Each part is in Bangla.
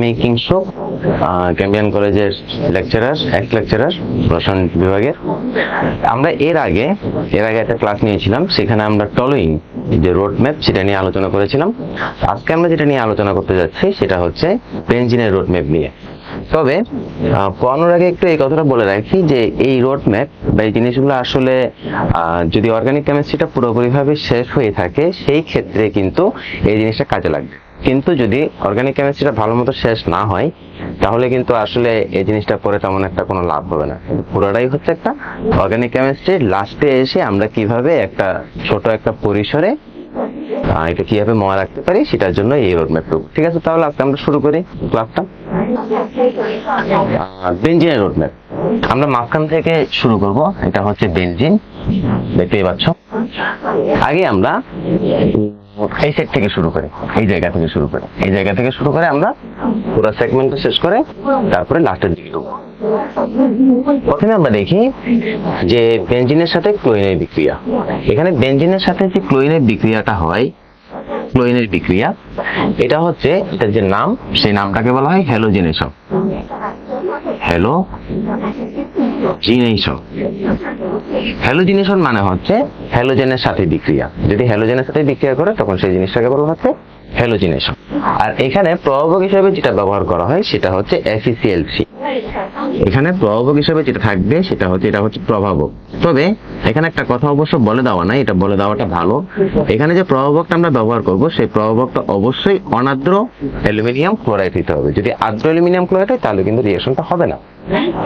আমি কিংশো ক্যাম্বিয়ান কলেজের লেকচারার এক লেকচারার রসায়ন বিভাগের। আমরা এর আগে এর আগে একটা ক্লাস নিয়েছিলাম, সেখানে আমরা টলোইং যে রোড ম্যাপ সেটা নিয়ে আলোচনা করেছিলাম। আজকে আমরা যেটা নিয়ে আলোচনা করতে যাচ্ছি, সেটা হচ্ছে বেঞ্জিনের রোড ম্যাপ নিয়ে। তবে পড়ানোর আগে একটু এই কথাটা বলে রাখি যে এই রোড ম্যাপ বা এই জিনিসগুলো আসলে যদি অর্গানিক কেমিস্ট্রিটা পুরোপুরিভাবে শেষ হয়ে থাকে, সেই ক্ষেত্রে কিন্তু এই জিনিসটা কাজে লাগবে। কিন্তু যদি অর্গানিক কেমিস্ট্রিটা ভালো মতো শেষ না হয়, তাহলে কিন্তু আসলে এই জিনিসটা পরে তেমন একটা কোনো লাভ হবে না। পুরোটাই হচ্ছে একটা অর্গানিক কেমিস্ট্রি লাস্টে এসে আমরা কীভাবে একটা ছোট একটা পরিসরে এটা কীভাবে মনে রাখতে পারি সেটার জন্য এই রোড ম্যাপ ঠিক আছে, তাহলে আজকে আমরা শুরু করি ক্লাসটা বেঞ্জিনের রোড ম্যাপ আমরা মাঝখান থেকে শুরু করব, এটা হচ্ছে বেঞ্জিন দেখতেই পাচ্ছ। আগে আমরা এই সেট থেকে শুরু করে, এই জায়গা থেকে শুরু করে, এই জায়গা থেকে শুরু করে আমরা পুরো সেগমেন্টটা শেষ করে তারপরে লাস্টের দিকে ঢুকবো। প্রথমে আমরা দেখি যে বেঞ্জিনের সাথে ক্লোরিনের বিক্রিয়া। এখানে বেঞ্জিনের সাথে যে ক্লোরিনের বিক্রিয়াটা হয় ক্লোরিনের বিক্রিয়া, এটা হচ্ছে এটার যে নাম, সেই নামটাকে বলা হয় হ্যালোজেনেশন হ্যালো জিনেশন হ্যালোজিনেশন মানে হচ্ছে হ্যালোজেনের সাথে বিক্রিয়া। যদি হ্যালোজেনের সাথে বিক্রিয়া করে, তখন সেই জিনিসটাকে বলা হচ্ছে হ্যালোজিনেশন আর এখানে প্রভাবক হিসেবে যেটা ব্যবহার করা হয়, সেটা হচ্ছে এফিসিএল এখানে প্রভাবক হিসেবে যেটা থাকবে, সেটা হচ্ছে, এটা হচ্ছে প্রভাবক। তবে এখানে একটা কথা অবশ্য বলে দেওয়া নাই, এটা বলে দেওয়াটা ভালো। এখানে যে প্রভাবকটা আমরা ব্যবহার করব, সেই প্রভাবকটা অবশ্যই অনাদ্র অ্যালুমিনিয়াম ক্লোরাইড দিতে হবে। যদি আদ্র অ্যালুমিনিয়াম ক্লোরাইড হয়, তাহলে কিন্তু রিয়েকশনটা হবে না।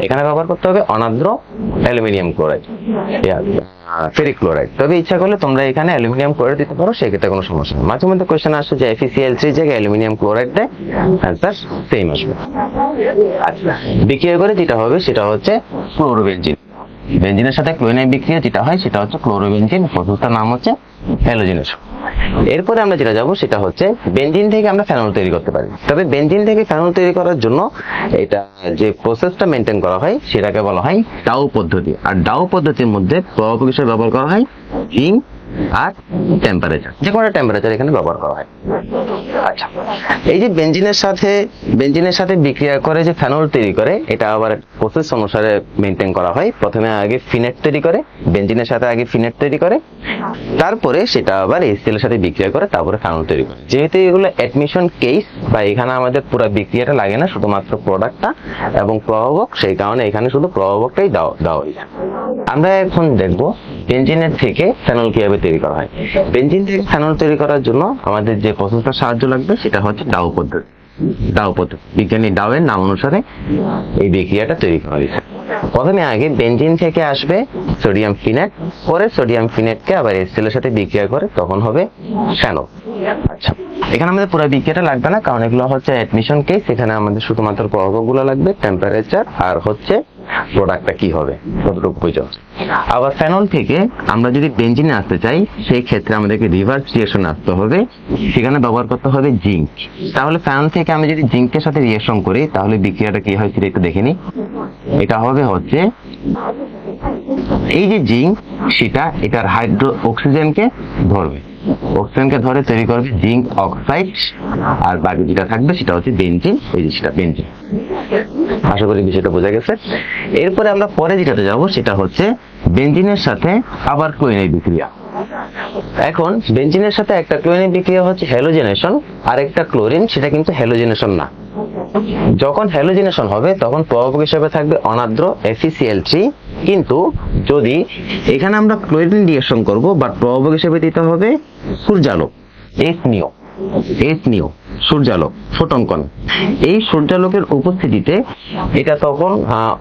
এখানে ব্যবহার করতে হবে অনাদ্র অ্যালুমিনিয়াম ক্লোরাইড। Ferric chloride. তবে ইচ্ছা করলে তোমরা এখানে অ্যালুমিনিয়াম ক্লোরাইড দিতে পারো, সেক্ষেত্রে কোনো সমস্যা নেই। মাঝে মধ্যে কোয়েশ্চেন আসছে যে এফিসিএল থ্রি জায়গায় অ্যালুমিনিয়াম ক্লোরাইড দেয় অ্যান্সার সেম আসবে। আচ্ছা বিক্রিয়া করে যেটা হবে সেটা হচ্ছে ক্লোরোবেনজিন। বেঞ্জিনের সাথে ক্লোরিনের বিক্রিয়া যেটা হয় সেটা হচ্ছে ক্লোরোবেনজিন প্রসেসটার নাম হচ্ছে হ্যালোজিনেশন। এরপরে আমরা যেটা যাব সেটা হচ্ছে বেঞ্জিন থেকে আমরা ফেনল তৈরি করতে পারি। তবে বেঞ্জিন থেকে ফেনল তৈরি করার জন্য এটা যে প্রসেসটা মেনটেন করা হয়, সেটাকে বলা হয় ডাউ পদ্ধতি। আর ডাউ পদ্ধতির মধ্যে প্রভাবক হিসেবে ব্যবহার করা হয় জিঙ্ক আর টেম্পারেচার যে কোনো টেম্পারেচার এখানে ব্যবহার করা হয়। আচ্ছা এই যে বেঞ্জিনের সাথে বেঞ্জিনের সাথে বিক্রিয়া করে যে ফেনল তৈরি করে, এটা আবার প্রসেস অনুসারে মেনটেন করা হয়। প্রথমে আগে ফিনেট তৈরি করে বেঞ্জিনের সাথে আগে ফিনেট তৈরি করে, তারপরে সেটা আবার এসিএল এর সাথে বিক্রিয়া করে, তারপরে ফেনল তৈরি করে। যেহেতু এগুলো অ্যাডমিশন কেস বা এখানে আমাদের পুরো বিক্রিয়াটা লাগে না, শুধুমাত্র প্রোডাক্টটা এবং প্রভাবক, সেই কারণে এখানে শুধু প্রভাবকটাই দেওয়া দেওয়া হয়েছে আমরা এখন দেখব বেঞ্জিনের থেকে ফেনল কীভাবে তৈরি করা হয়? বেঞ্জিন থেকে ফেনল তৈরি করার জন্য আমাদের যে প্রসেসটা সাহায্য লাগবে সেটা হচ্ছে ডাউ পদ্ধতি। ডাউ পদ্ধতি। বিজ্ঞানী ডাউয়ের নাম অনুসারে এই বিক্রিয়াটা তৈরি করা হয়েছে। প্রথমে আগে বেঞ্জিন থেকে আসবে সোডিয়াম ফিনেট পরে সোডিয়াম ফিনেটকে আবার এসিএল এর সাথে বিক্রিয়া করে, তখন হবে ফেনল আচ্ছা এখানে আমাদের পুরো বিক্রিয়াটা লাগবে না, কারণ এগুলো হচ্ছে অ্যাডমিশন কেস এখানে আমাদের শুধুমাত্র প্রভাবকগুলো লাগবে টেম্পারেচার আর হচ্ছে প্রোডাক্টটা কি হবে? কতটুকু প্রয়োজন আবার ফেনল থেকে আমরা যদি বেঞ্জিনে আসতে চাই, সেই ক্ষেত্রে আমাদেরকে রিভার্স রিয়েকশন আসতে হবে। সেখানে ব্যবহার করতে হবে জিঙ্ক তাহলে ফেনল থেকে আমি যদি জিঙ্কের সাথে রিয়েকশন করি, তাহলে বিক্রিয়াটা কি হয় সেটা একটু দেখে এটা হবে হচ্ছে, এই যে জিঙ্ক সেটা এটার হাইড্রো অক্সিজেনকে ধরবে। অক্সিজেনকে ধরে তৈরি করবে জিঙ্ক অক্সাইড আর বাকি যেটা থাকবে সেটা হচ্ছে বেঞ্জিন এই যে সেটা বেঞ্জিন আশা করি বিষয়টা বোঝা গেছে। এরপরে আমরা পরে যেটাতে যাব, সেটা হচ্ছে বেঞ্জিনের সাথে আবার ক্লোরিনের বিক্রিয়া। এখন বেঞ্জিনের সাথে একটা ক্লোরিনের বিক্রিয়া হচ্ছে হ্যালোজেনেশন আর একটা ক্লোরিন সেটা কিন্তু হ্যালোজেনেশন না। যখন হ্যালোজেনেশন হবে, তখন প্রভাবক হিসেবে থাকবে অনাদ্র এফিসিএল থ্রি কিন্তু যদি এখানে আমরা ক্লোরিন রিয়েকশন করব, বা প্রভাবক হিসেবে দিতে হবে সূর্যালোক এস নিও এস নিও সূর্যালোক ফোটন কণ এই সূর্যালোকের উপস্থিতিতে এটা তখন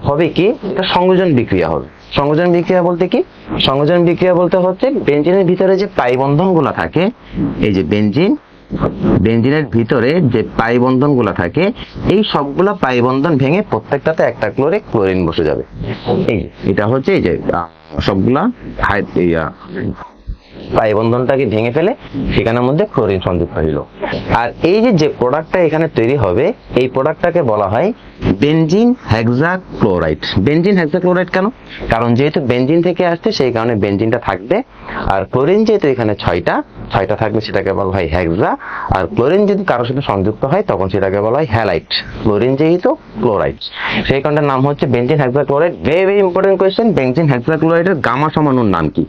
হবে কি? এটা সংযোজন বিক্রিয়া হবে। সংযোজন বিক্রিয়া বলতে কি? সংযোজন বিক্রিয়া বলতে হচ্ছে বেঞ্জিনের ভিতরে যে পাই বন্ধনগুলো থাকে, এই যে বেঞ্জিন, বেঞ্জিনের ভিতরে যে পাই বন্ধনগুলা থাকে, এই সবগুলা পাই বন্ধন ভেঙে প্রত্যেকটাতে একটা ক্লোরে ক্লোরিন বসে যাবে। এটা হচ্ছে এই যে সবগুলা পাই বন্ধনটাকে ভেঙে ফেলে? সেখানের মধ্যে ক্লোরিন সংযুক্ত হইল আর এই যে যে প্রোডাক্টটা এখানে তৈরি হবে, এই প্রোডাক্টটাকে বলা হয় বেনজিন হেক্সাক্লোরাইড বেনজিন হেক্সাক্লোরাইড কেন? কারণ যেহেতু বেনজিন থেকে আসছে, সেই কারণে বেনজিনটা থাকবে। আর ক্লোরিন যেহেতু এখানে ছয়টা ছয়টা থাকবে সেটাকে বলা হয় হেক্সা আর ক্লোরিন যদি কারোর সাথে সংযুক্ত হয়, তখন সেটাকে বলা হয় হ্যালাইট ক্লোরিন যেহেতু ক্লোরাইড সেই কারণে নাম হচ্ছে benzene hexachloride very very important question benzene হেক্সাক্লোরাইডের gamma সমানুর নাম কি?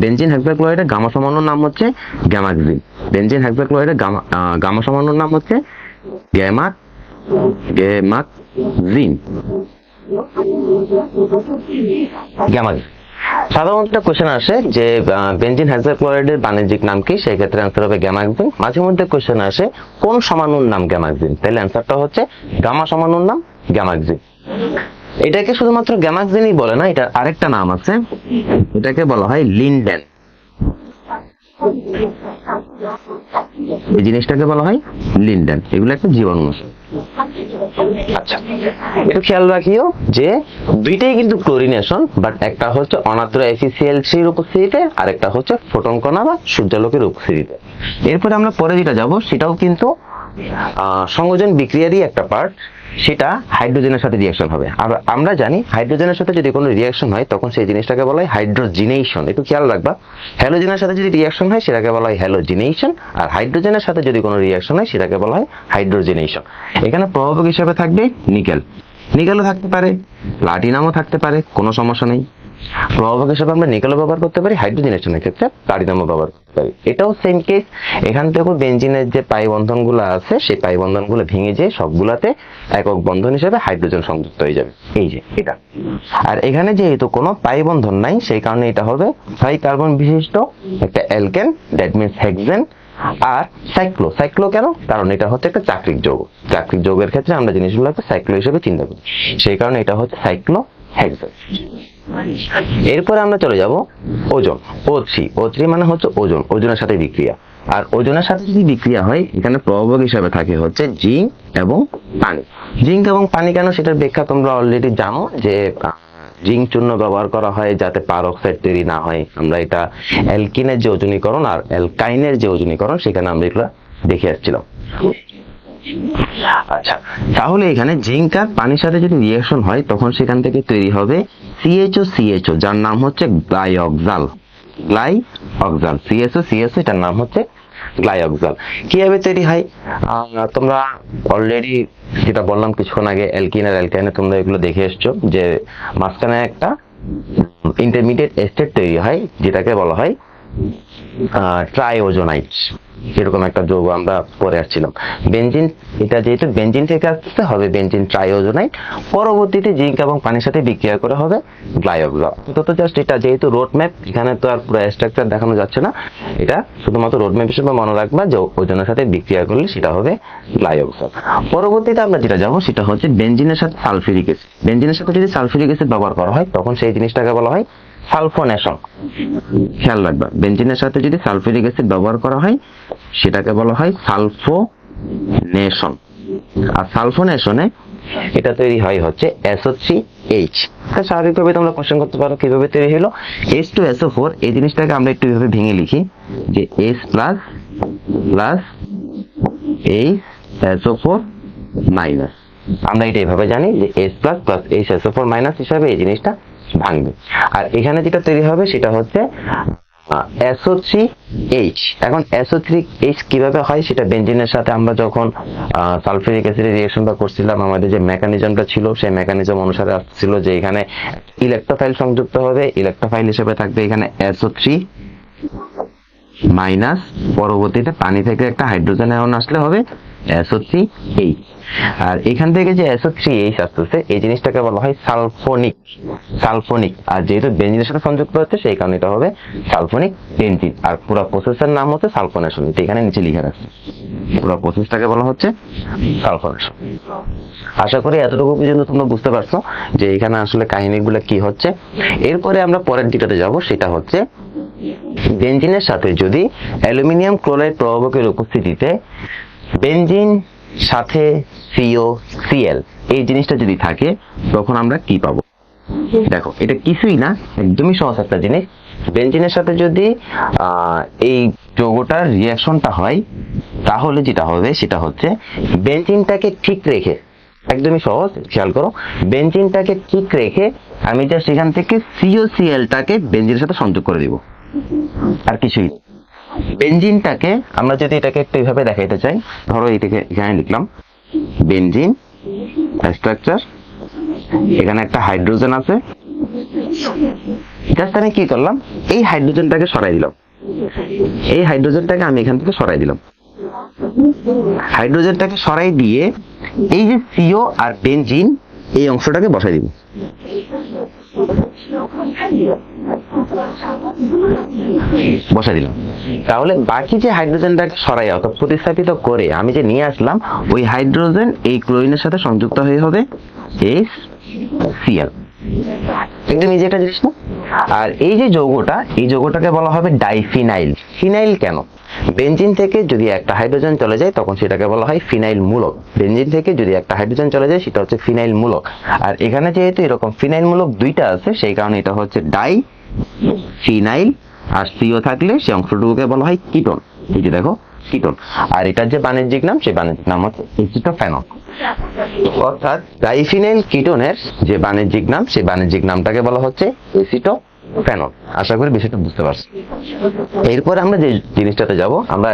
বেনজিন হেক্সাক্লোরাইডের গামা সমানুর নাম হচ্ছে গ্যামাক্সিন বেনজিন হেক্সাক্লোরাইডের গামা গামা সমানুর নাম হচ্ছে গ্যামাক গ্যামাক্সিন। গ্যামাক্সিন সাধারণত কোশ্চেন আসে যে বেনজিন হাইড্রোক্লোরাইডের বাণিজ্যিক নাম কি? সেই ক্ষেত্রে অ্যান্সার হবে গ্যামাক্সিন। মাঝে মধ্যে কোশ্চেন আসে, কোন সমানুর নাম গ্যামাক্সিন? তাহলে অ্যান্সারটা হচ্ছে গামা সমানুর নাম গ্যামাক্সিন এটাকে শুধুমাত্র গ্যামাক্সিনই বলে না, এটা আরেকটা নাম আছে। এটাকে বলা হয় লিনডেন। এই জিনিসটাকে বলা হয় লিনডেন। এগুলো একটা জীবাণু আচ্ছা একটু খেয়াল রাখিও যে দুইটাই কিন্তু ক্লোরিনেশন বাট একটা হচ্ছে অনাত্র এফিসিএল থ্রির উপস্থিতিতে আরেকটা হচ্ছে ফোটন কণা বা সূর্যালোকের উপস্থিতিতে এরপরে আমরা পরে যেটা যাব, সেটাও কিন্তু সংযোজন বিক্রিয়ারই একটা পার্ট সেটা হাইড্রোজেনের সাথে রিয়াকশন হবে। আর আমরা জানি হাইড্রোজেনের সাথে যদি কোনো রিয়াকশন হয়, তখন সেই জিনিসটাকে বলা হয় হাইড্রোজিনেশন একটু খেয়াল রাখবা। হ্যালোজেনের সাথে যদি রিয়াকশন হয়, সেটাকে বলা হয় হ্যালোজিনেশন আর হাইড্রোজেনের সাথে যদি কোনো রিয়াকশন হয়, সেটাকে বলা হয় হাইড্রোজিনেশন এখানে প্রভাবক হিসাবে থাকবে নিকেল নিকেলও থাকতে পারে প্লাটিনামও থাকতে পারে, কোনো সমস্যা নেই। প্রভাবক হিসেবে আমরা নিকেলও ব্যবহার করতে পারি, হাইড্রোজেনেশনের ক্ষেত্রে প্লাটিনামও ব্যবহার করতে পারি। এটাও সেম কেস এখান থেকেও বেঞ্জিনের যে পাই বন্ধনগুলো আছে, সেই পাই বন্ধনগুলো ভেঙে যেয়ে সবগুলাতে একক বন্ধন হিসেবে হাইড্রোজেন সংযুক্ত হয়ে যাবে। এই যে, এটা। আর এখানে যেহেতু কোনো পাই বন্ধন নাই, সেই কারণে এটা হবে ছয় কার্বন বিশিষ্ট একটা অ্যালকেন দ্যাট মিনস হেক্সেন আর সাইক্লো সাইক্লো কেন? কারণ এটা হচ্ছে একটা চাকরিক যৌগ। চাকরিক যৌগের ক্ষেত্রে আমরা জিনিসগুলোকে সাইক্লো হিসেবে চিন্তা করি। সেই কারণে এটা হচ্ছে সাইক্লো হেক্সেন এরপরে আমরা চলে যাব ওজন ও থ্রি ও থ্রি মানে হচ্ছে ওজন, ওজনের সাথে বিক্রিয়া। আর ওজনের সাথে যদি বিক্রিয়া হয়, এখানে প্রভাবক হিসাবে থাকে হচ্ছে জিঙ্ক এবং পানি। জিঙ্ক এবং পানি কেন? সেটার ব্যাখ্যা তোমরা অলরেডি জানো যে জিঙ্ক চূর্ণ ব্যবহার করা হয় যাতে পারক্সাইড তৈরি না হয়। আমরা এটা অ্যালকিনের যে ওজনীকরণ আর অ্যালকাইনের যে ওজনীকরণ, সেখানে আমরা এগুলো দেখে আসছিলাম। আচ্ছা তাহলে এখানে জিঙ্ক আর পানির সাথে যদি রিয়াকশন হয়, তখন সেখান থেকে তৈরি হবে সিএইচও সিএইচও যার নাম হচ্ছে গ্লাইঅক্সাল। গ্লাই অক্সাল সিএসও সিএসও এটার নাম হচ্ছে গ্লাইঅক্সাল। কীভাবে তৈরি হয়? তোমরা অলরেডি যেটা বললাম কিছুক্ষণ আগে অ্যালকিন আর অ্যালকাইনে তোমরা এগুলো দেখে এসছো, যে মাঝখানে একটা ইন্টারমিডিয়েট এস্টেট তৈরি হয়, যেটাকে বলা হয় ট্রাইওজোনাইট এরকম একটা যৌগ আমরা পরে আসছিলাম। বেঞ্জিন এটা যেহেতু বেঞ্জিন থেকে আসতে হবে বেঞ্জিন ট্রাইওজোনাইট, পরবর্তীতে জিঙ্ক এবং পানির সাথে বিক্রিয়া করে হবে গ্লাইওগ্লাম তো জাস্ট এটা যেহেতু রোড ম্যাপ এখানে তো আর পুরো স্ট্রাকচার দেখানো যাচ্ছে না, এটা শুধুমাত্র রোড ম্যাপ হিসেবে মনে রাখবা যে ওজনের সাথে বিক্রিয়া করলে সেটা হবে গ্লাইওগ্লাম পরবর্তীতে আমরা যেটা যাব সেটা হচ্ছে বেঞ্জিনের সাথে সালফিউরিক অ্যাসিড বেঞ্জিনের সাথে যদি সালফিউরিক অ্যাসিড ব্যবহার করা হয়, তখন সেই জিনিসটাকে বলা হয় সালফোনেশন। খেয়াল রাখবা বেঞ্জিনের সাথে যদি সালফিউরিক অ্যাসিড ব্যবহার করা হয়, সেটাকে বলা হয় সালফোনেশন। আর সালফোনেশনে এটা তৈরি হয় হচ্ছে এসও থ্রি এইচ স্বাভাবিকভাবে তোমরা কোশ্চেন করতে পারো কীভাবে তৈরি হলো। এইচ টু এসও ফোর এই জিনিসটাকে আমরা একটু এভাবে ভেঙে লিখি, যে S plus plus H SO four minus আমরা এটা এভাবে জানি যে S plus plus H SO four minus হিসাবে এই জিনিসটা ভাঙবে। আর এখানে যেটা তৈরি হবে সেটা হচ্ছে এসও থ্রি এইচ এখন এসও থ্রি এইচ কীভাবে হয় সেটা বেঞ্জিনের সাথে আমরা যখন অ্যাসিডের রিয়েকশনটা করছিলাম, আমাদের যে মেকানিজমটা ছিল, সেই মেকানিজম অনুসারে আসছিল যে এখানে ইলেকট্রোফাইল সংযুক্ত হবে। ইলেকট্রোফাইল হিসেবে থাকবে এখানে এসও থ্রি মাইনাস পরবর্তীতে পানি থেকে একটা হাইড্রোজেন আয়ন আসলে হবে। এসও থ্রি এইচ আর এখান থেকে যে এসও থ্রি এইচ আসতেছে, এই জিনিসটাকে বলা হয় সালফোনিক। সালফোনিক। আর যেহেতু বেঞ্জিনের সাথে সংযুক্ত হচ্ছে, সেই কারণে এটা হবে সালফোনিক বেঞ্জিন আর পুরো প্রসেসের নাম হচ্ছে সালফোনেশন। এটা এখানে নিচে লিখে রাখছে। পুরো প্রসেসটাকে বলা হচ্ছে সালফোনেশন। আশা করি এতটুকু পর্যন্ত তোমরা বুঝতে পারছ যে এখানে আসলে কাহিনীগুলো কি হচ্ছে। এরপরে আমরা পরের দিকটাতে যাব, সেটা হচ্ছে বেঞ্জিনের সাথে যদি অ্যালুমিনিয়াম ক্লোরাইড প্রভাবকের উপস্থিতিতে বেঞ্জিন সাথে সিও সিএল। এই জিনিসটা যদি থাকে, তখন আমরা কি পাবো? দেখো, এটা কিছুই না, একদমই সহজ একটা জিনিস। বেঞ্জিনের সাথে যদি এই যৌগটার রিয়াকশনটা হয়, তাহলে যেটা হবে, সেটা হচ্ছে বেঞ্জিনটাকে ঠিক রেখে, একদমই সহজ, খেয়াল করো বেঞ্জিনটাকে ঠিক রেখে আমি জাস্ট এখান থেকে সিওসিএলটাকে বেঞ্জিনের সাথে সংযোগ করে দিব। আর কিছুই না। বেঞ্জিনটাকে আমরা যদি এটাকে একটু এইভাবে দেখাইতে চাই, ধরো এটাকে এখানে লিখলাম। বেঞ্জিন স্ট্রাকচার এখানে একটা হাইড্রোজেন আছে। জাস্ট আমি কি করলাম? এই হাইড্রোজেনটাকে সরাই দিলাম। এই হাইড্রোজেনটাকে আমি এখান থেকে সরাই দিলাম। হাইড্রোজেনটাকে সরাই দিয়ে এই যে সিও আর বেনজিন এই অংশটাকে বসাই দিব। বসাই দিলাম। তাহলে বাকি যে হাইড্রোজেনটা সরাই অর্থাৎ প্রতিস্থাপিত করে আমি যে নিয়ে আসলাম, ওই হাইড্রোজেন এই ক্লোরিনের সাথে সংযুক্ত হয়ে হবে এস সিএল একদম ইজি একটা জিনিস না? আর এই যে যৌগটা, এই যৌগটাকে বলা হবে ডাইফিনাইল। ফিনাইল কেন? বেঞ্জিন থেকে যদি একটা হাইড্রোজেন চলে যায়, তখন সেটাকে বলা হয় ফিনাইল মূলক। বেঞ্জিন থেকে যদি একটা হাইড্রোজেন চলে যায়, সেটা হচ্ছে ফিনাইল মূলক। আর এখানে যেহেতু এরকম ফিনাইল মূলক দুইটা আছে, সেই কারণে এটা হচ্ছে ডাই ফিনাইল আর সিও থাকলে সেই অংশটুকুকে বলা হয় কিটোন। এই যে দেখো কিটোন। আর এটার যে বাণিজ্যিক নাম, সেই বাণিজ্যিক নাম হচ্ছে এসিটোফেনল অর্থাৎ ডাইফিনাইল কিটোনের যে বাণিজ্যিক নাম, সেই বাণিজ্যিক নামটাকে বলা হচ্ছে এসিটো ফেনল আশা করি বিষয়টা বুঝতে পারছি এরপর আমরা যে জিনিসটাতে যাব, আমরা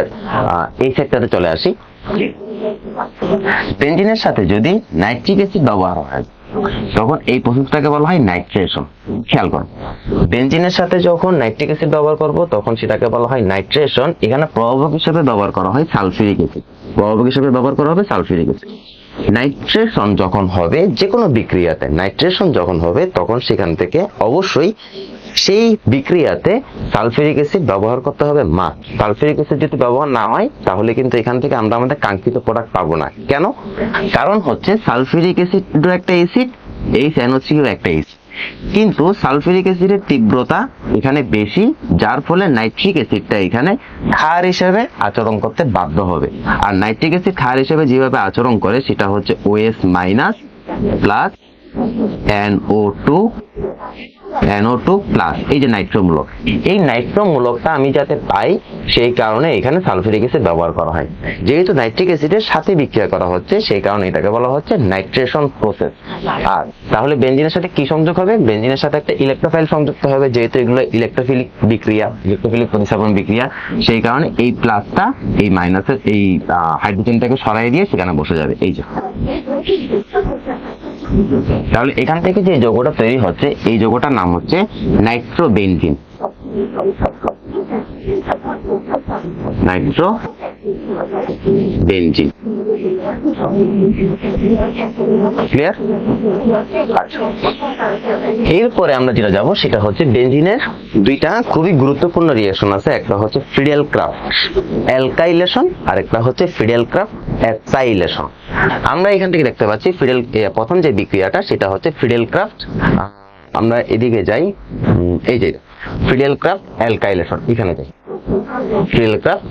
এই সেক্টরে চলে আসি। বেঞ্জিনের সাথে যদি নাইট্রিক অ্যাসিড ব্যবহার হয় তখন এই প্রসেসটাকে বলা হয় নাইট্রেশন, খেয়াল করো। বেঞ্জিনের সাথে যখন নাইট্রিক অ্যাসিড ব্যবহার করব, তখন সেটাকে বলা হয় নাইট্রেশন। এখানে প্রভাবক হিসেবে ব্যবহার করা হয় সালফিউরিক অ্যাসিড। প্রভাবক হিসেবে ব্যবহার করা হবে সালফিউরিক অ্যাসিড। নাইট্রেশন যখন হবে যে কোনো বিক্রিয়াতে নাইট্রেশন যখন হবে, তখন সেখান থেকে অবশ্যই সেই বিক্রিয়াতে সালফিউরিক অ্যাসিড ব্যবহার করতে হবে মা। সালফিউরিক অ্যাসিড যদি ব্যবহার না হয়, তাহলে কিন্তু এখান থেকে আমরা আমাদের কাঙ্ক্ষিত প্রোডাক্ট পাবো না। কেন? কারণ হচ্ছে সালফিউরিক অ্যাসিড একটা অ্যাসিড, এই স্যানোসিও একটা অ্যাসিড। কিন্তু সালফিউরিক অ্যাসিডের তীব্রতা এখানে বেশি, যার ফলে নাইট্রিক অ্যাসিডটা এখানে ক্ষার হিসেবে আচরণ করতে বাধ্য হবে। আর নাইট্রিক অ্যাসিড ক্ষার হিসেবে যেভাবে আচরণ করে, সেটা হচ্ছে OS minus plus N O two NO2 plus এই যে নাইট্রোমূলক এই নাইট্রোমূলকটা আমি যাতে পাই, সেই কারণে এখানে সালফিউরিক অ্যাসিড ব্যবহার করা হয়। যেহেতু নাইট্রিক অ্যাসিডের সাথে বিক্রিয়া করা হচ্ছে, সেই কারণে এটাকে বলা হচ্ছে নাইট্রেশন প্রসেস আর তাহলে বেঞ্জিনের সাথে কি সংযোগ হবে? বেঞ্জিনের সাথে একটা ইলেকট্রোফাইল সংযুক্ত হবে, যেহেতু এগুলো ইলেকট্রোফিলিক বিক্রিয়া ইলেকট্রোফিলিক প্রতিস্থাপন বিক্রিয়া। সেই কারণে এই প্লাসটা এই মাইনাসের এই হাইড্রোজেনটাকে সরাই দিয়ে সেখানে বসে যাবে। এই যে। তাহলে এখান থেকে যে যৌগটা তৈরি হচ্ছে, এই যৌগটার নাম হচ্ছে নাইট্রোবেনজিন। নাইট্রো বেনজিন ক্লিয়ার এরপরে আমরা যেটা যাব, সেটা হচ্ছে বেনজিনের দুইটা খুবই গুরুত্বপূর্ণ রিয়েকশন আছে। একটা হচ্ছে ফিডেল ক্রাফট, অ্যালকাইলেশন আর একটা হচ্ছে ফিডেল ক্রাফট। অ্যাসাইলেশন আমরা এখান থেকে দেখতে পাচ্ছি ফিডেল প্রথম যে বিক্রিয়াটা, সেটা হচ্ছে ফিডেল ক্রাফট আমরা এদিকে যাই। এই যে ফিডেল ক্রাফট অ্যালকাইলেশন এখানে যাই। ফিডেল ক্রাফট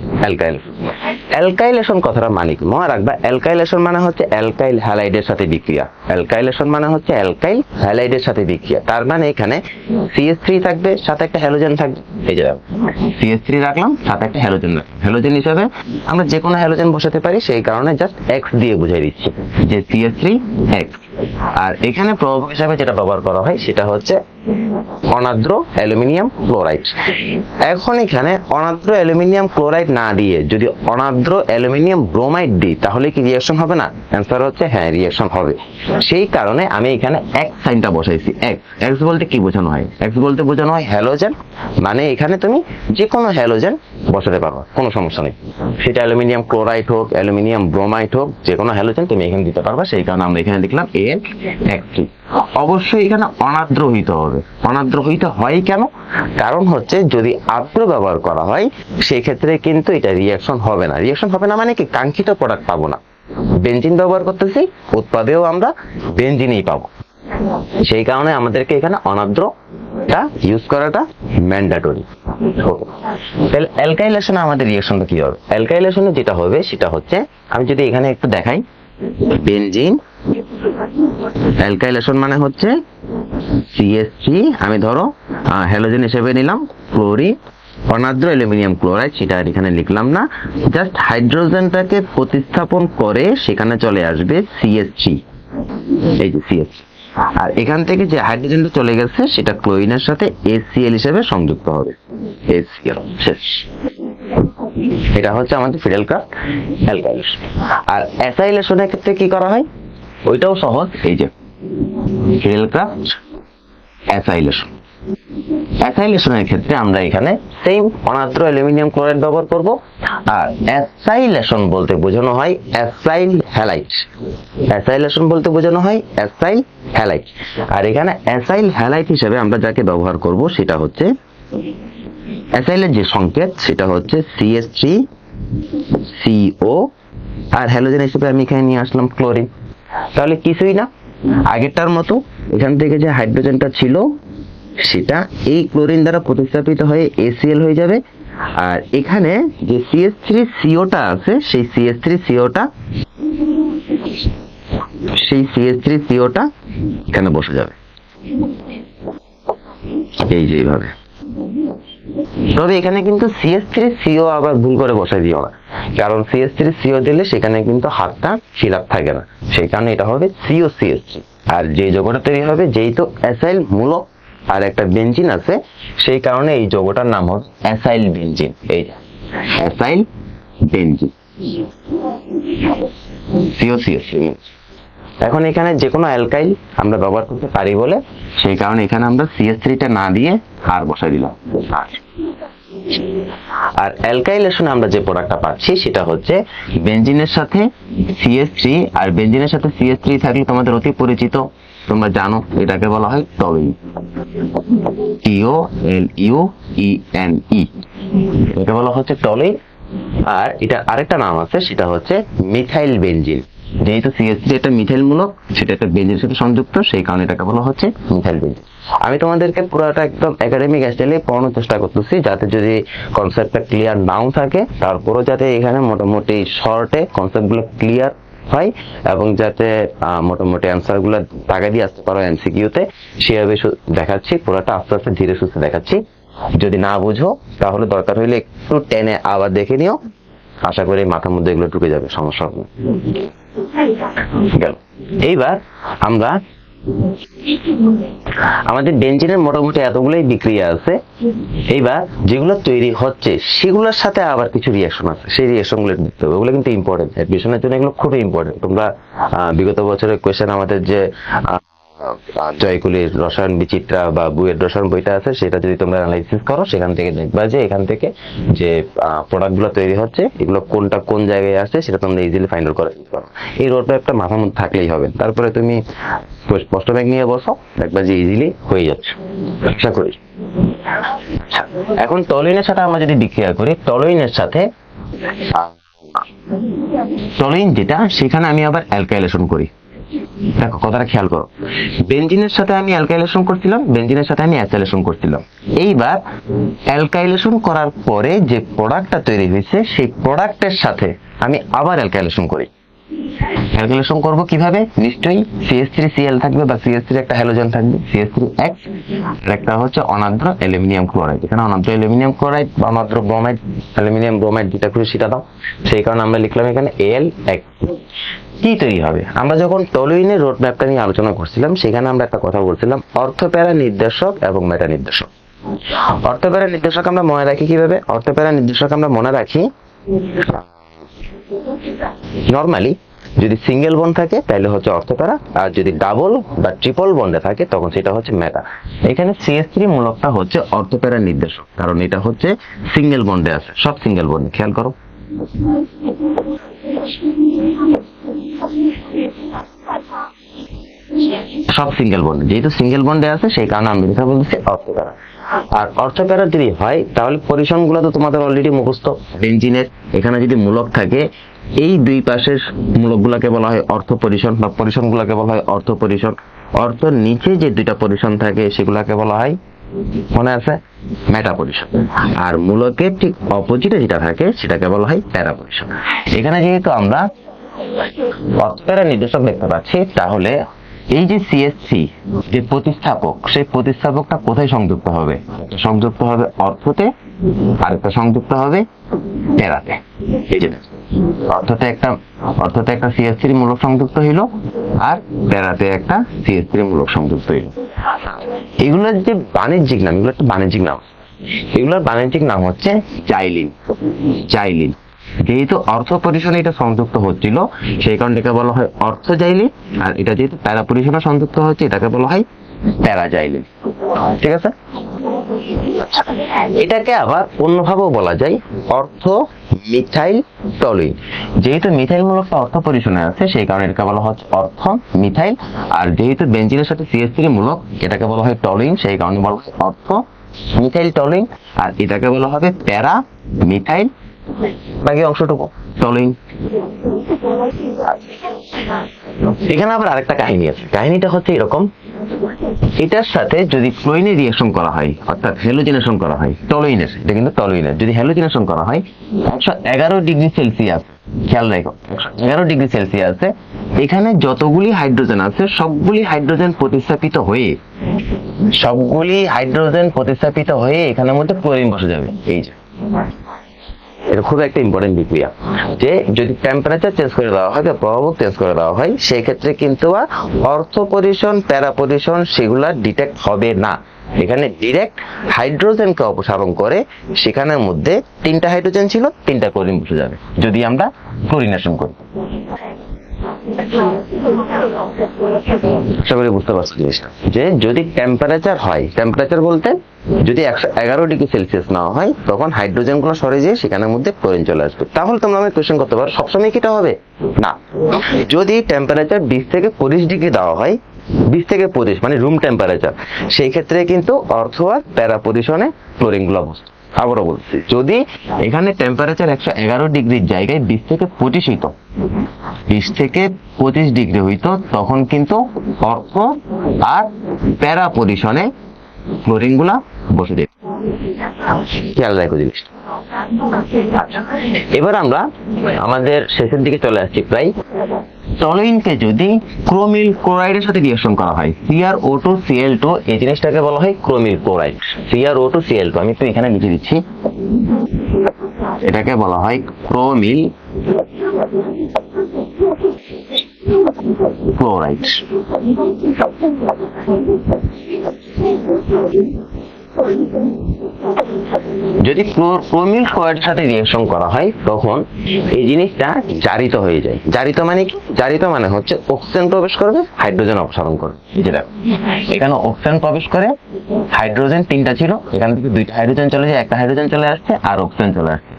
অ্যালকাইলেশন কথাটা মানে মনে রাখবা অ্যালকাইলেশন মানে হচ্ছে অ্যালকাইল হ্যালাইডের সাথে বিক্রিয়া। অ্যালকাইলেশন মানে হচ্ছে অ্যালকাইল হ্যালাইডের সাথে বিক্রিয়া। তার মানে এখানে সিএস থ্রি থাকবে, সাথে একটা হ্যালোজেন থাকবে। এই যে সিএস থ্রি রাখলাম, সাথে একটা হ্যালোজেন রাখলাম। হ্যালোজেন হিসাবে আমরা যে কোনো হ্যালোজেন বসাতে পারি, সেই কারণে জাস্ট এক্স দিয়ে বুঝিয়ে দিচ্ছি। যে সিএস থ্রি এক্স আর এখানে প্রভাবক হিসাবে যেটা ব্যবহার করা হয়, সেটা হচ্ছে অনাদ্র অ্যালুমিনিয়াম ক্লোরাইড। এখন এখানে অনাদ্র অ্যালুমিনিয়াম ক্লোরাইড না দিয়ে যদি অনাদ্র অ্যালুমিনিয়াম ব্রোমাইড দিই, তাহলে কি রিয়াকশন হবে না? অ্যান্সার হচ্ছে হ্যাঁ রিয়াকশন হবে। সেই কারণে আমি এখানে এক্স সাইনটা বসাইছি এক্স এক্স বলতে কি বোঝানো হয়? এক্স বলতে বোঝানো হয় হ্যালোজেন মানে এখানে তুমি যে কোনো হ্যালোজেন বসাতে পারো, কোনো সমস্যা নেই। সেটা অ্যালুমিনিয়াম ক্লোরাইড হোক, অ্যালুমিনিয়াম ব্রোমাইড হোক যে কোনো হ্যালোজেন তুমি এখানে দিতে পারবা। সেই কারণে আমরা এখানে লিখলাম এ এক্স অবশ্যই এখানে অনাদ্র হইতে হবে। অনাদ্র হইতে হয় কেন? কারণ হচ্ছে যদি আদ্র ব্যবহার করা হয় সেই ক্ষেত্রে কিন্তু এটা রিয়াকশন হবে না। রিয়াকশন হবে না মানে কি? কাঙ্ক্ষিত প্রোডাক্ট পাবো না। বেঞ্জিন ব্যবহার করতেছি, উৎপাদেও আমরা বেঞ্জিনই পাবো। সেই কারণে আমাদেরকে এখানে অনাদ্রটা ইউজ করাটা ম্যান্ডাটরি তাহলে অ্যালকাইলেশনে আমাদের রিয়াকশনটা কি হবে? অ্যালকাইলেশনে যেটা হবে, সেটা হচ্ছে, আমি যদি এখানে একটু দেখাই বেনজিন অ্যালকাইলেশন মানে হচ্ছে সিএসসি আমি ধরো হ্যালোজেন হিসেবে নিলাম ক্লোরিন অনাদ্র অ্যালুমিনিয়াম ক্লোরাইড, সেটা আর এখানে লিখলাম না। জাস্ট হাইড্রোজেনটাকে প্রতিস্থাপন করে সেখানে চলে আসবে সিএসসি এই যে সিএসসি আর এখান থেকে যে হাইড্রোজেনটা চলে গেছে, সেটা ক্লোরিনের সাথে এসিএল হিসেবে সংযুক্ত হবে। এসিএল শেষ। এটা হচ্ছে আমাদের ফিডেল ক্রাফট অ্যালকাইলেশন আর অ্যাসাইলেশনের ক্ষেত্রে কি করা হয়? ওইটাও সহজ, এই যে ফিডেল ক্রাফট অ্যাসাইলেশন অ্যাসাইলেশনের ক্ষেত্রে আমরা এখানে সেম অনাত্র অ্যালুমিনিয়াম ক্লোরাইড ব্যবহার করব, আর অ্যাসাইলেশন বলতে বোঝানো হয় অ্যাসাইল হ্যালাইট অ্যাসাইলেশন বলতে বোঝানো হয় অ্যাসাইল হ্যালাইট আর এখানে অ্যাসাইল হ্যালাইট হিসেবে আমরা যাকে ব্যবহার করব, সেটা হচ্ছে অ্যাসাইলের যে সংকেত, সেটা হচ্ছে সিএস থ্রি সিও আর হ্যালোজেন হিসেবে আমি এখানে নিয়ে আসলাম ক্লোরিন তাহলে কিছুই না। আগেরটার মতো এখান থেকে যে হাইড্রোজেনটা ছিল, সেটা এই ক্লোরিন দ্বারা প্রতিস্থাপিত হয়ে এসিএল হয়ে যাবে। আর এখানে যে সিএস থ্রি সিওটা আছে, সেই সিএস থ্রি সিওটা সেই সিএস থ্রি সিওটা এখানে বসে যাবে। এই যে এইভাবে। তবে এখানে কিন্তু সিএস থ্রি সিও আবার ভুল করে বসাই দিও না। কারণ সিএস থ্রি সিও দিলে সেখানে কিন্তু হাতটা ফিল আপ থাকে না। সেই কারণে এটা হবে সিও সিএস থ্রি আর যে যোগটা তৈরি হবে যেহেতু অ্যাসাইল মূলক আর একটা বেঞ্জিন আছে, সেই কারণে এই যোগটার নাম হবে অ্যাসাইল বেঞ্জিন এই acyl benzene CO CO CO এখন এখানে যে কোনো অ্যালকাইল আমরা ব্যবহার করতে পারি বলে সেই কারণে এখানে আমরা সিএস থ্রিটা না দিয়ে আর বসাই দিলাম। আর। অ্যালকাইলেশনে আমরা যে প্রোডাক্টটা পাচ্ছি সেটা হচ্ছে বেঞ্জিনের সাথে সিএস থ্রি আর বেঞ্জিনের সাথে সিএস থ্রি থাকলে তোমাদের অতি পরিচিত, তোমরা জানো এটাকে বলা হয় টলিন টিও L U E N E এটা বলা হচ্ছে টলিন আর এটা আরেকটা নাম আছে, সেটা হচ্ছে মিথাইল বেঞ্জিন যেহেতু সিএস থ্রি একটা মিথাইল মূলক সেটা একটা বেঞ্জিনের সাথে সংযুক্ত, সেই কারণে এটাকে বলা হচ্ছে মিথাইল বেঞ্জিন আমি তোমাদেরকে পুরোটা একদম একাডেমিক স্টাইলে পড়ানোর চেষ্টা করতেছি, যাতে যদি কনসেপ্টটা ক্লিয়ার নাও থাকে, তারপরও যাতে এখানে মোটামুটি শর্টে কনসেপ্টগুলো ক্লিয়ার হয়, এবং যাতে মোটামুটি অ্যান্সারগুলো টাকা দিয়ে আসতে পারো এমসিকিউতে সেভাবে দেখাচ্ছি, পুরোটা আস্তে আস্তে ধীরে সুস্থে দেখাচ্ছি। যদি না বুঝো, তাহলে দরকার হইলে একটু টেনে আবার দেখে নিও। আশা করি মাথার মধ্যে এগুলো ঢুকে যাবে, সমস্যা হবে। এইবার আমরা আমাদের বেঞ্জিনের মোটামুটি এতগুলোই বিক্রিয়া আছে। এইবার যেগুলো তৈরি হচ্ছে, সেগুলোর সাথে আবার কিছু রিয়াকশন আছে। সেই রিয়াকশনগুলো দেখতে হবে। ওগুলো কিন্তু ইম্পর্টেন্ট অ্যাডমিশনের জন্য এগুলো খুবই ইম্পর্টেন্ট তোমরা বিগত বছরের কোয়েশ্চেন আমাদের যে জয়কুলির রসায়ন বিচিত্রা বা বুয়ের রসায়ন বইটা আছে সেটা যদি তোমরা অ্যানালাইসিস করো সেখান থেকে দেখবা যে এখান থেকে যে প্রোডাক্টগুলো তৈরি হচ্ছে এগুলো কোনটা কোন জায়গায় আছে সেটা তোমরা ইজিলি ফাইন্ড আউট করে নিতে পারো। এই রোড ম্যাপটা মাথার মধ্যে থাকলেই হবে। তারপরে তুমি স্পষ্ট ব্যাগ নিয়ে বসো দেখবা যে ইজিলি হয়ে যাচ্ছে। আশা করি। আচ্ছা, এখন টলিনের সাথে আমরা যদি বিক্রিয়া করি টলিনের সাথে টলিন যেটা সেখানে আমি আবার অ্যালকাইলেশন করি। কথাটা খেয়াল করো। বেঞ্জিনের সাথে আমি অ্যালকাইলেশন করছিলাম বেঞ্জিনের সাথে আমি অ্যাসাইলেশন করছিলাম। এইবার অ্যালকাইলেশন করার পরে যে প্রোডাক্টটা তৈরি হয়েছে, সেই প্রোডাক্টের সাথে আমি আবার অ্যালকাইলেশন করি। ক্যালকুলেশন করব কীভাবে? নিশ্চয়ই সিএস থ্রি সিএল থাকবে বা সিএস থ্রি একটা হ্যালোজেন থাকবে। সিএস থ্রি এক্স একটা হচ্ছে অনাদ্র অ্যালুমিনিয়াম ক্লোরাইড। এখানে অনাদ্র অ্যালুমিনিয়াম ক্লোরাইড বা অনাদ্র ব্রোমাইড, অ্যালুমিনিয়াম ব্রোমাইড যেটা খুশি সেটা দাও। সেই কারণে আমরা লিখলাম এখানে এল এক্স কি তৈরি হবে? আমরা যখন টলুইনের রোড ম্যাপটা নিয়ে আলোচনা করছিলাম, সেখানে আমরা একটা কথা বলছিলাম, অর্থপ্যারা নির্দেশক এবং মেটা নির্দেশক অর্থপ্যারা নির্দেশক আমরা মনে রাখি কীভাবে? অর্থপ্যারা নির্দেশক আমরা মনে রাখি নর্মালি যদি সিঙ্গেল বন্ড থাকে, তাহলে হচ্ছে অর্থপ্যারা, আর যদি ডাবল বা ট্রিপল বন্ডে থাকে, তখন সেটা হচ্ছে মেটা এখানে সিএস থ্রি মূলকটা হচ্ছে অর্থপ্যারা নির্দেশক, কারণ এটা হচ্ছে সিঙ্গেল বন্ডে আছে, সব সিঙ্গেল বন্ডে খেয়াল করো। সব সিঙ্গেল বন্ডে যেহেতু সিঙ্গেল বন্ডে আছে, সেই কারণে আমি কথা বলতেছি অর্থপ্যারা আর অর্থপ্যারা যদি হয়, তাহলে পরিসংগুলো তো তোমাদের অলরেডি মুখস্থ। বেঞ্জিনের এখানে যদি মূলক থাকে, এই দুই পাশের মূলক গুলাকে বলা হয় অর্থ পরিসন বা পরিসন গুলাকে বলা হয় অর্থ পরিসন অর্থ নিচে যে দুইটা পরিসন থাকে, সেগুলাকে বলা হয়, মনে আছে? মেটা পরিসন আর মূলকের ঠিক অপোজিটে যেটা থাকে, সেটাকে বলা হয় প্যারা পরিসন এখানে যেহেতু আমরা অর্থপ্যারা নির্দেশক দেখতে পাচ্ছি, তাহলে এই যে সিএসসি যে প্রতিস্থাপক, সেই প্রতিস্থাপকটা কোথায় সংযুক্ত হবে? সংযুক্ত হবে অর্থতে আর একটা সংযুক্ত হবে যে অর্থতে একটা অর্থতে একটা সিএসসির মূলক সংযুক্ত হইল, আর প্যারাতে একটা সিএসসির মূলক সংযুক্ত হইল। এগুলোর যে বাণিজ্যিক নাম, এগুলো একটা বাণিজ্যিক নাম। এগুলোর বাণিজ্যিক নাম হচ্ছে জাইলিন জাইলিন যেহেতু অর্থ পরিশনে এটা সংযুক্ত হচ্ছিল, সেই কারণে এটাকে বলা হয় অর্থ জাইলিন আর এটা যেহেতু প্যারা পরিশনে সংযুক্ত হচ্ছে, এটাকে বলা হয় প্যারা প্যারাজাইলিন ঠিক আছে? এটাকে আবার অন্যভাবেও বলা যায়, অর্থ মিথাইল টলুইন যেহেতু মিথাইল মূলকটা অর্থ পরিশনে আছে, সেই কারণে এটাকে বলা হচ্ছে অর্থ মিথাইল। আর যেহেতু বেঞ্জিনের সাথে সিএস মূলক, এটাকে বলা হয় টলুইন সেই কারণে বলা হয় অর্থ মিথাইল টলুইন আর এটাকে বলা হবে প্যারা মিথাইল বাকি অংশটুকু। টলুইন এখানে আবার আরেকটা কাহিনী আছে। কাহিনীটা হচ্ছে এরকম। এটার সাথে যদি ক্লোইনে রিয়েকশন করা হয়, অর্থাৎ হ্যালোজেনেশন করা হয় টলুইনের এটা কিন্তু টলুইনের যদি হ্যালোজেনেশন করা হয়, একশো এগারো ডিগ্রি সেলসিয়াস, খেয়াল রাখো এগারো ডিগ্রি সেলসিয়াসে এখানে যতগুলি হাইড্রোজেন আছে, সবগুলি হাইড্রোজেন প্রতিস্থাপিত হয়ে, সবগুলি হাইড্রোজেন প্রতিস্থাপিত হয়ে এখানের মধ্যে ক্লোরিন বসে যাবে। এই যে। এটা খুব একটা ইম্পর্টেন্ট বিক্রিয়া। যে যদি টেম্পারেচার চেঞ্জ করে দেওয়া হয় বা প্রভাবক চেঞ্জ করে দেওয়া হয়, সেই ক্ষেত্রে কিন্তু অর্থ পজিশন প্যারা পজিশন সেগুলা ডিটেক্ট হবে না। এখানে ডিরেক্ট হাইড্রোজেনকে অপসারণ করে, সেখানের মধ্যে তিনটা হাইড্রোজেন ছিল, তিনটা ক্লোরিন বসে যাবে। যদি আমরা ক্লোরিনেশন করি। বুঝতে জিনিসটা। যে যদি টেম্পারেচার হয় টেম্পারেচার বলতে যদি একশো এগারো ডিগ্রি সেলসিয়াস হয়, তখন হাইড্রোজেনগুলো সরে যেয়ে সেখানের মধ্যে ক্লোরিন চলে আসবে। তাহলে তোমরা আমি কোয়েশ্চেন করতে পারো, সবসময় কি এটা হবে? না। যদি টেম্পারেচার বিশ থেকে পঁচিশ ডিগ্রি দেওয়া হয়, বিশ থেকে পঁচিশ মানে রুম টেম্পারেচার সেই ক্ষেত্রে কিন্তু অর্থ আর প্যারা পজিশনে ক্লোরিনগুলো বসবে আবারও বলছি। যদি এখানে টেম্পারেচার একশো এগারো ডিগ্রির জায়গায় বিশ থেকে পঁচিশ হইতো, বিশ থেকে পঁচিশ ডিগ্রি হইতো, তখন কিন্তু অর্থ আর প্যারা পজিশনে ক্লোরিনগুলা বসে যেত খেয়াল রাখো জিনিসটা। এবার আমরা আমাদের শেষের দিকে চলে আসছি প্রায়। টলুইনকে যদি ক্রোমিল ক্লোরাইডের সাথে রিয়েকশন করা হয় CR O two CL two এই জিনিসটাকে বলা হয় chromyl chloride. CR O two CL two আমি তো এখানে লিখে দিচ্ছি। এটাকে বলা হয় ক্রোমিল ক্লোরাইড। যদি প্রমিল ক্রোমিল সাথে রিয়েকশন করা হয়, তখন এই জিনিসটা জারিত হয়ে যায়। জারিত মানে কি? জারিত মানে হচ্ছে অক্সিজেন প্রবেশ করবে হাইড্রোজেন অপসারণ করবে। দেখো, এখানে অক্সিজেন প্রবেশ করে হাইড্রোজেন তিনটা ছিল, এখান থেকে দুইটা হাইড্রোজেন চলে যায়, একটা হাইড্রোজেন চলে আসছে, আর অক্সিজেন চলে আসছে।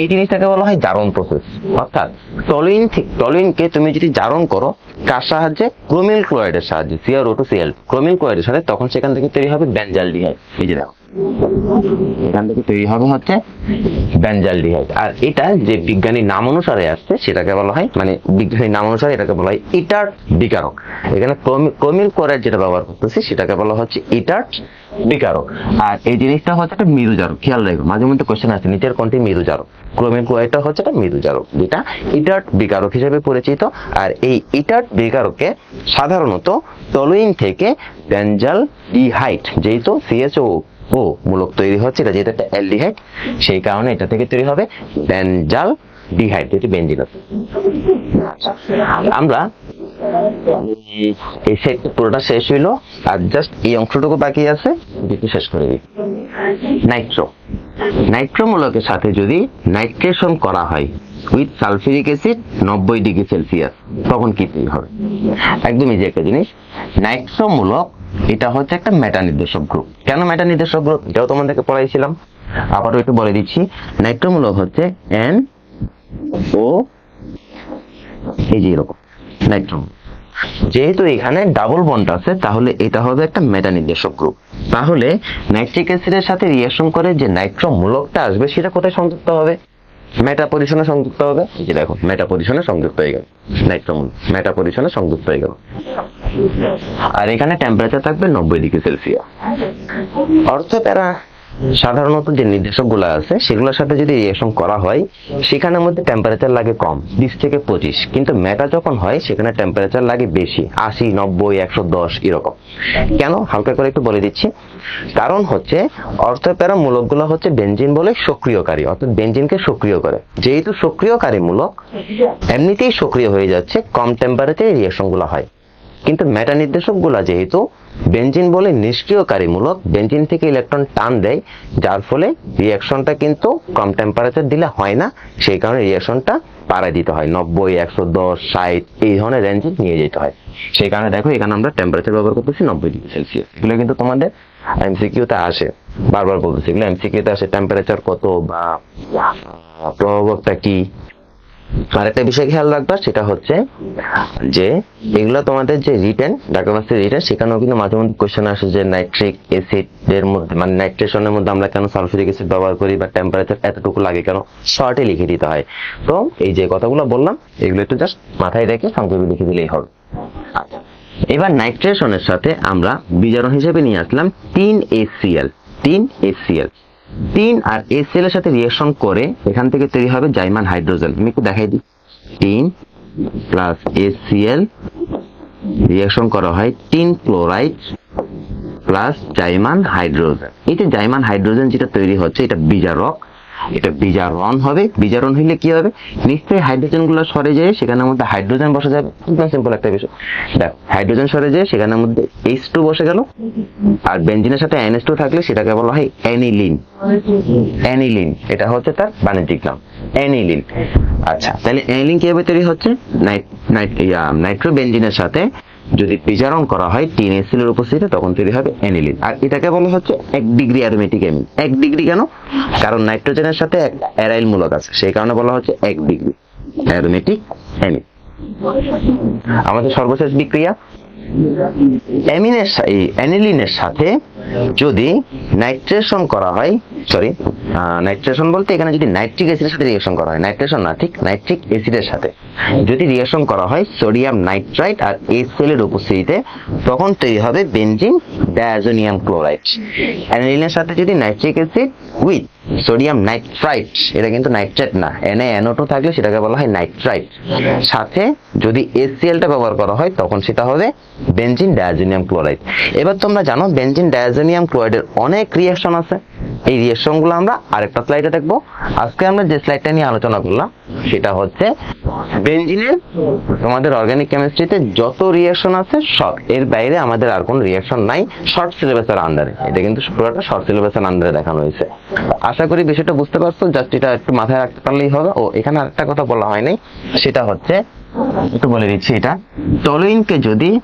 এই জিনিসটাকে বলা হয় জারণ প্রসেস অর্থাৎ টলিন টলিনকে তুমি যদি জারণ করো, কার সাহায্যে? ক্রোমিল ক্লোরাইডের সাহায্যে CR O two CL chromyl ক্লোরাইডের সাথে তখন সেখান থেকে তৈরি হবে ব্যাঞ্জাল ডিহাইড এই যে দেখো। তৈরি হবে হচ্ছে আর এটা যে নাম অনুসারে আসছে, সেটাকে বলা হয় মানে নাম অনুসারে এটাকে বলা হয় ইটার বিকারক। এখানে যেটা ব্যবহার সেটাকে বলা হচ্ছে ইটার বিকারক। আর এই জিনিসটা হচ্ছে একটা খেয়াল রাখো, মাঝে মধ্যে কোশ্চেন আছে নিচের কোনটি মৃদুজারক ক্রোমিল ক্লোরাইডটা হচ্ছে একটা মৃদুজারক যেটা ইটার্ট বিকারক হিসেবে পরিচিত। আর এই ইটার্ট বিকারকে সাধারণত টলুইন থেকে বেঞ্জাল ডিহাইড, যেহেতু সিএসও ও মূলক তৈরি হচ্ছে, এটা যেহেতু একটা অ্যালডিহাইড, সেই কারণে এটা থেকে তৈরি হবে বেঞ্জাল ডিহাইড যেটি বেঞ্জিন আমরা এই সেট পুরোটা শেষ হইল, আর জাস্ট এই অংশটুকু বাকি আছে এটি শেষ করে দিই। নাইট্রো। নাইট্রো মূলকের সাথে যদি নাইট্রেশন করা হয় উইথ সালফিউরিক অ্যাসিড নব্বই ডিগ্রি সেলসিয়াস। তখন কি হবে? একদম ইজি একটা জিনিস। নাইট্রো মূলক এটা হচ্ছে একটা মেটা নির্দেশক গ্রুপ। কেন মেটা নির্দেশক গ্রুপ? এটাও তোমাদেরকে পড়াইছিলাম। আবারও একটু বলে দিচ্ছি। নাইট্রোমূলক হচ্ছে এন ও এই যে এরকম নাইট্রোম যেহেতু এখানে ডাবল বন্ড আছে, তাহলে এটা হবে একটা মেটা নির্দেশক গ্রুপ। তাহলে নাইট্রিক অ্যাসিডের সাথে রিয়েকশন করে যে নাইট্রো মূলকটা আসবে, সেটা কোথায় সংযুক্ত হবে? মেটা পজিশনে সংযুক্ত হবে। এই যে দেখো মেটা পজিশনে সংযুক্ত হয়ে গেল। নাইট্রোমোল মেটা পজিশনে সংযুক্ত হয়ে গেল। আর এখানে টেম্পারেচার থাকবে নব্বই ডিগ্রি সেলসিয়াস অর্থ প্যারা সাধারণত যে নির্দেশকগুলো আছে, সেগুলোর সাথে যদি রিয়েকশন করা হয় সেখানের মধ্যে টেম্পারেচার লাগে কম, বিশ থেকে পঁচিশ। কিন্তু মেটা যখন হয়, সেখানে টেম্পারেচার লাগে বেশি, আশি, নব্বই, একশো দশ, এরকম। কেন? হালকা করে একটু বলে দিচ্ছি। কারণ হচ্ছে, অর্থপ্যারা মূলকগুলো হচ্ছে বেঞ্জিন বলে সক্রিয়কারী, অর্থাৎ বেঞ্জিনকে সক্রিয় করে। যেহেতু সক্রিয়কারী মূলক, এমনিতেই সক্রিয় হয়ে যাচ্ছে, কম টেম্পারেচারে রিয়েকশনগুলো হয়। কিন্তু মেটা নির্দেশকগুলো যেহেতু বেঞ্জিন বলে নিষ্ক্রিয়কারী মূলক বেঞ্জিন থেকে ইলেকট্রন টান দেয়, যার ফলে রিয়াকশনটা কিন্তু কম টেম্পারেচার দিলে হয় না, সেই কারণে রিয়াকশনটা পাড়ায় দিতে হয়। নব্বই, একশো দশ, ষাট, এই ধরনের রেঞ্জে নিয়ে যেতে হয়। সেই কারণে দেখো, এখানে আমরা টেম্পারেচার ব্যবহার করতেছি নব্বই ডিগ্রি সেলসিয়াস। এগুলো কিন্তু তোমাদের এমসিকিউতে আসে। বারবার বলতেছি, এগুলো এমসিকিউতে আসে টেম্পারেচার কত বা প্রভাবকটা কি? আর একটা বিষয় খেয়াল রাখবা, সেটা হচ্ছে যে এগুলো তোমাদের যে রিটেন ঢাকা মাসের রিটেন সেখানেও কিন্তু মাঝে মধ্যে কোশ্চেন আসে যে নাইট্রিক অ্যাসিড এর মধ্যে মানে নাইট্রেশনের মধ্যে আমরা কেন সালফিউরিক অ্যাসিড ব্যবহার করি বা টেম্পারেচার এতটুকু লাগে কেন? শর্টে লিখে দিতে হয়। তো এই যে কথাগুলো বললাম, এগুলো একটু জাস্ট মাথায় রেখে সংক্ষেপে লিখে দিলেই হবে। আচ্ছা এবার নাইট্রেশনের সাথে আমরা বিজারণ হিসেবে নিয়ে আসলাম তিন এসিএল তিন এসিএল তিন আর এসিএল এর সাথে রিয়েকশন করে এখান থেকে তৈরি হবে জাইমান হাইড্রোজেন আমি একটু দেখাই দিই। টিন প্লাস এসিএল রিয়াকশন করা হয় টিন ক্লোরাইড প্লাস জাইমান হাইড্রোজেন এই যে জাইমান হাইড্রোজেন যেটা তৈরি হচ্ছে, এটা বিজারক। এটা বিজারণ হবে। বিজারণ হইলে কি হবে? নিশ্চয়ই হাইড্রোজেনগুলো সরে যায় সেখানের মধ্যে হাইড্রোজেন বসে যাবে। একদম সিম্পল একটা বিষয়। দেখ, হাইড্রোজেন সরে যায় সেখানের মধ্যে এইচ টু বসে গেল। আর বেঞ্জিনের সাথে এনএস টু থাকলে সেটাকে বলা হয় অ্যানিলিন অ্যানিলিন এটা হচ্ছে তার বাণিজ্যিক নাম। অ্যানিলিন আচ্ছা তাহলে অ্যানিলিন কীভাবে তৈরি হচ্ছে? নাইট নাইট সাথে যদি বিজারণ করা হয়, টিন এসিলের উপস্থিতিতে, তখন তৈরি হবে অ্যানিলিন। আর এটাকে বলা হচ্ছে এক ডিগ্রি অ্যারোমেটিক অ্যামিন এক ডিগ্রি কেন? কারণ নাইট্রোজেনের সাথে অ্যারাইল মূলক আছে, সেই কারণে বলা হচ্ছে এক ডিগ্রি অ্যারোমেটিক অ্যামিন আমাদের সর্বশেষ বিক্রিয়া অ্যামিনের এই অ্যানিলিনের সাথে যদি নাইট্রেশন করা হয় সরি নাইট্রেশন বলতে এখানে যদি নাইট্রিক অ্যাসিডের সাথে রিয়েশন করা হয়, নাইট্রেশন না, ঠিক, নাইট্রিক অ্যাসিডের সাথে যদি রিয়েশন করা হয় সোডিয়াম নাইট্রাইট আর এর উপস্থিতিতে, তখন তৈরি হবে বেনজিন ডায়াজোনিয়াম ক্লোরাইড। অ্যানিলিনের সাথে যদি nitric acid with sodium nitrite, এটা কিন্তু নাইট্রেট না এনে অ্যানোটো থাকলে সেটাকে বলা হয় নাইট্রাইট। সাথে যদি এসিএলটা ব্যবহার করা হয়, তখন সেটা হবে বেনজিন ডায়াজোনিয়াম ক্লোরাইড। এবার তোমরা জানো বেনজিন ডায়াজোনিয়াম ক্লোরাইডের অনেক রিয়াকশন আছে। এই রিয়াকশনগুলো আমরা আরেকটা স্লাইডে দেখব। আজকে আমরা যে স্লাইডটা নিয়ে আলোচনা করলাম, সেটা হচ্ছে বেনজিনের তোমাদের অর্গানিক কেমিস্ট্রিতে যত রিয়েকশন আছে সব, এর বাইরে আমাদের আর কোনো রিয়েকশন নাই শর্ট সিলেবাসের আন্ডারে এটা কিন্তু পুরোটা শর্ট সিলেবাসের আন্ডারে দেখানো হয়েছে। আশা করি বিষয়টা বুঝতে পারছ, জাস্ট এটা একটু মাথায় রাখতে পারলেই হবে। ও, এখানে আরেকটা কথা বলা হয় নাই সেটা হচ্ছে একটু বলে দিচ্ছি এটা। টলুইনকে যদি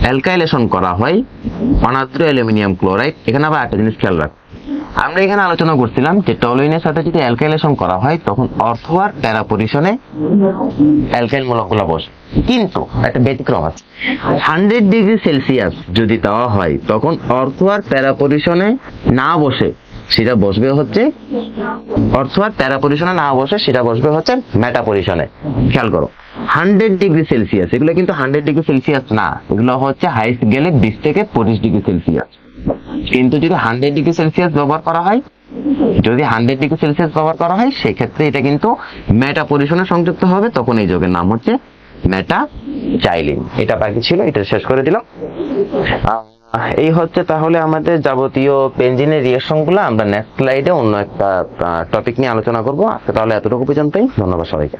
অ্যালকাইলেশন করা হয় অনাদ্র অ্যালুমিনিয়াম ক্লোরাইড, এখানে আবার একটা জিনিস খেয়াল রাখ। আমরা এখানে আলোচনা করছিলাম যে টলুইনের সাথে যদি অ্যালকাইলেশন করা হয়, তখন অর্থোয়ার আর প্যারা পজিশনে অ্যালকাইল মূলকগুলো বসে। কিন্তু একটা ব্যতিক্রম আছে। হান্ড্রেড ডিগ্রি সেলসিয়াস যদি দেওয়া হয়, তখন অর্থোয়ার আর প্যারা পজিশনে না বসে সেটা বসবে হচ্ছে অর্থ আর প্যারা পজিশনে না বসে, সেটা বসবে হচ্ছে মেটা পজিশনে খেয়াল করো, হান্ড্রেড ডিগ্রি সেলসিয়াস, এগুলো কিন্তু হান্ড্রেড ডিগ্রি সেলসিয়াস না, এগুলো হচ্ছে হাইস্ট গেলে বিশ থেকে পঁচিশ ডিগ্রি সেলসিয়াস। কিন্তু যদি হান্ড্রেড ডিগ্রি সেলসিয়াস ব্যবহার করা হয়, যদি হান্ড্রেড ডিগ্রি সেলসিয়াস ব্যবহার করা হয়, সেক্ষেত্রে এটা কিন্তু মেটা পজিশনে সংযুক্ত হবে, তখন এই যোগের নাম হচ্ছে মেটা চাইলিন এটা বাকি ছিল, এটা শেষ করে দিলাম। এই হচ্ছে তাহলে আমাদের যাবতীয় পেঞ্জিনের রিয়েকশনগুলো আমরা নেক্সট স্লাইডে অন্য একটা টপিক নিয়ে আলোচনা করব। আজকে তাহলে এতটুকু পর্যন্তই। ধন্যবাদ সবাইকে।